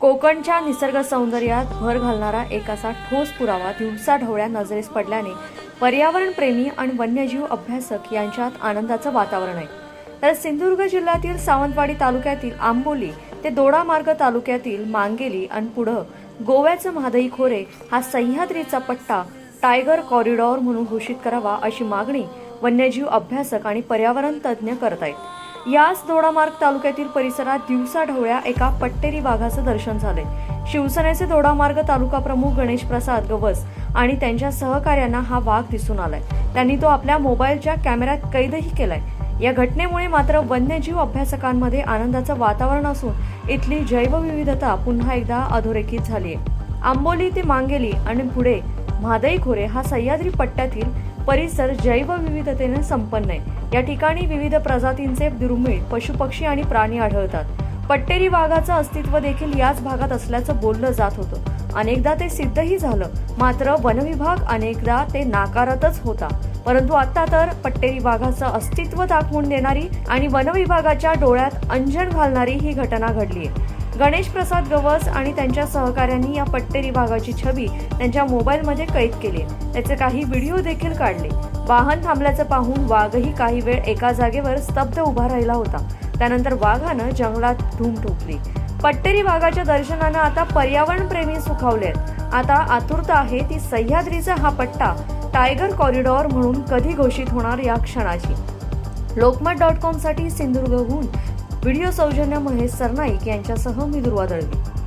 कोकणच्या निसर्ग सौंदर्यात भर घालणारा एक असा ठोस पुरावा दिवसा ढवळ्या नजरेस पडल्याने पर्यावरणप्रेमी आणि वन्यजीव अभ्यासक यांच्यात आनंदाचं वातावरण आहे. तर सिंधुदुर्ग जिल्ह्यातील सावंतवाडी तालुक्यातील आंबोली ते दोडामार्ग तालुक्यातील मांगेली आणि पुढं गोव्याचं महादई खोरे हा सह्याद्रीचा पट्टा टायगर कॉरिडॉर म्हणून घोषित करावा अशी मागणी वन्यजीव अभ्यासक आणि पर्यावरण तज्ज्ञ करत आहेत याच दोडामार्ग तालुक्यातील परिसरात दिवसा ढवळ्या एका पट्टेरी वाघाचं दर्शन झाले शिवसेनेचे दोडामार्ग तालुका प्रमुख गणेश प्रसाद गवस आणि त्यांच्या सहकार्यांना हा वाघ दिसून आलाय. त्यांनी तो आपल्या मोबाईलच्या कॅमेऱ्यात कैदही केलाय. या घटनेमुळे मात्र वन्यजीव अभ्यासकांमध्ये आनंदाचं वातावरण असून इथली जैवविविधता पुन्हा एकदा अधोरेखित झाली आहे आंबोली ते मांगेली आणि पुढे म्हादई खोरे हा सह्याद्री पट्ट्यातील परिसर जैवविविधतेने संपन्न आहे. या ठिकाणी विविध प्रजातींचे दुर्मिळ पशुपक्षी आणि प्राणी आढळतात. पट्टेरी वाघाचं अस्तित्व देखील याच भागात असल्याचं बोललं जात होतं. अनेकदा ते सिद्धही झालं. मात्र वनविभाग अनेकदा ते नाकारतच होता. परंतु आता तर पट्टेरी वाघाचं अस्तित्व दाखवून देणारी आणि वनविभागाच्या डोळ्यात अंजन घालणारी ही घटना घडली आहे गणेश प्रसाद गवस आणि त्यांच्या सहकाऱ्यांनी या पट्टेरी भागाची छबी त्यांच्या मोबाईलमध्ये कैद केली. त्याचे काही व्हिडिओ देखील काढले. वाहन थांबल्याचं पाहून वाघही काही वेळ एका जागेवर स्तब्ध उभा राहिला होता. त्यानंतर वाघानं जंगलात धूम ठोकली. पट्टेरी वाघाच्या दर्शनानं आता पर्यावरण प्रेमी सुखावले आहेत आता आतुरता आहे ती सह्याद्रीचा हा पट्टा टायगर कॉरिडॉर म्हणून कधी घोषित होणार या क्षणाची. लोकमत डॉट कॉमसाठी सिंधुदुर्गहून व्हिडिओ सौजन्य महेश सरनाईक यांच्यासह मी दुर्वा दळवी